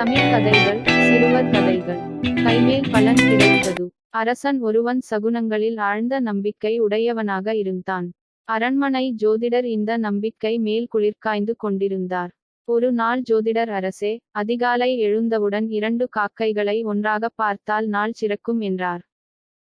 தமிழ் கதைகள் சிறுவர் கதைகள். கைமேல் பலன் கிடைத்தது. அரசன் ஒருவன் சகுனங்களில் ஆழ்ந்த நம்பிக்கை உடையவனாக இருந்தான். அரண்மனை ஜோதிடர் இந்த நம்பிக்கை மேல் குளிர்காய்ந்து கொண்டிருந்தார். ஒரு நாள் ஜோதிடர் அரசே அதிகாலை எழுந்தவுடன் இரண்டு காக்கைகளை ஒன்றாக பார்த்தால் நாள் சிறக்கும் என்றார்.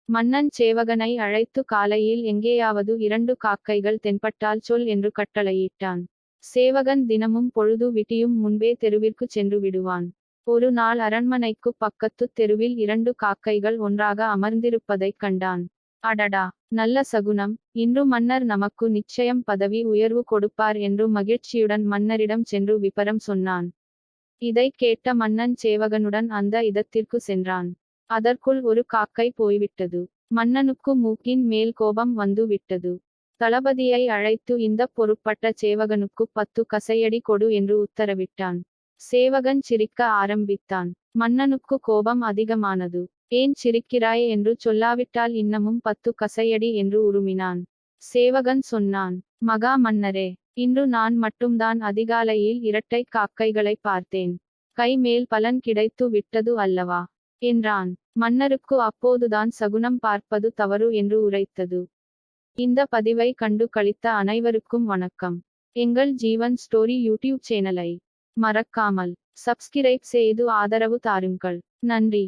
மன்னன் சேவகனை அழைத்து காலையில் எங்கேயாவது இரண்டு காக்கைகள் தென்பட்டால் சொல் என்று கட்டளையிட்டான். சேவகன் தினமும் பொழுது விட்டியும் முன்பே தெருவிற்கு சென்று விடுவான். ஒரு நாள் அரண்மனைக்கு பக்கத்து தெருவில் இரண்டு காக்கைகள் ஒன்றாக அமர்ந்திருப்பதைக் கண்டான். அடடா நல்ல சகுனம். இன்று மன்னர் நமக்கு நிச்சயம் பதவி உயர்வு கொடுப்பார் என்று மகிழ்ச்சியுடன் மன்னரிடம் சென்று விபரம் சொன்னான். இதைக் கேட்ட மன்னன் சேவகனுடன் அந்த இடத்திற்கு சென்றான். அதற்குள் ஒரு காக்கை போய்விட்டது. மன்னனுக்கு மூக்கின் மேல் கோபம் வந்து விட்டது தளபதியை அழைத்து இந்த பொறுப்பட்ட சேவகனுக்கு பத்து கசையடி கொடு என்று உத்தரவிட்டான். சேவகன் சிரிக்க ஆரம்பித்தான். மன்னனுக்கு கோபம் அதிகமானது. ஏன் சிரிக்கிறாய் என்று சொல்லாவிட்டால் இன்னமும் பத்து கசையடி என்று உருமினான். சேவகன் சொன்னான் மகா மன்னரே இன்று நான் மட்டும்தான் அதிகாலையில் இரட்டை காக்கைகளை பார்த்தேன். கை மேல் பலன் கிடைத்து விட்டது அல்லவா? என்றான். மன்னருக்கு அப்போதுதான் சகுனம் பார்ப்பது தவறு என்று உரைத்தது. இந்த பதிவை கண்டு கழித்த அனைவருக்கும் வணக்கம். எங்கள் ஜீவன் ஸ்டோரி யூடியூப் சேனலை மறக்காமல் சப்ஸ்கிரைப் செய்து ஆதரவு தாருங்கள். நன்றி.